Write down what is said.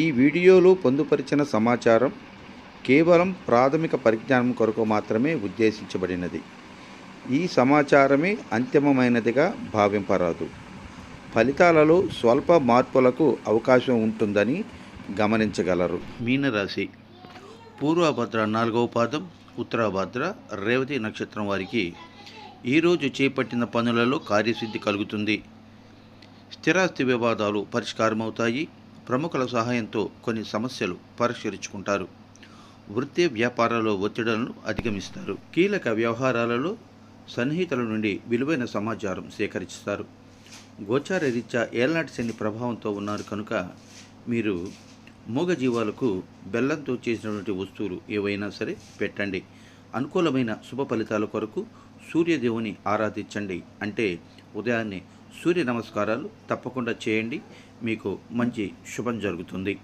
ఈ వీడియోలో పొందుపరిచిన సమాచారం కేవలం ప్రాథమిక పరిజ్ఞానం కొరకు మాత్రమే ఉద్దేశించబడినది. ఈ సమాచారమే అంతిమమైనదిగా భావింపరాదు. ఫలితాలలో స్వల్ప మార్పులకు అవకాశం ఉంటుందని గమనించగలరు. మీనరాశి పూర్వభద్ర నాలుగవ పాదం ఉత్తరాభద్ర రేవతి నక్షత్రం వారికి ఈరోజు చేపట్టిన పనులలో కార్యసిద్ధి కలుగుతుంది. స్థిరాస్తి వివాదాలు పరిష్కారమవుతాయి. ప్రముఖుల సహాయంతో కొన్ని సమస్యలు పరిష్కరించుకుంటారు. వృత్తి వ్యాపారాల్లో ఒత్తిడులను అధిగమిస్తారు. కీలక వ్యవహారాలలో సన్నిహితుల నుండి విలువైన సమాచారం సేకరిస్తారు. గోచార రీత్యా ఏలనాటి శని ప్రభావంతో ఉన్నారు కనుక మీరు మూగజీవాలకు బెల్లంతో చేసినటువంటి వస్తువులు ఏవైనా సరే పెట్టండి. అనుకూలమైన శుభ ఫలితాల కొరకు సూర్యదేవుని ఆరాధించండి. అంటే ఉదయాన్నే సూర్య నమస్కారాలు తప్పకుండా చేయండి. మీకు మంచి శుభం జరుగుతుంది.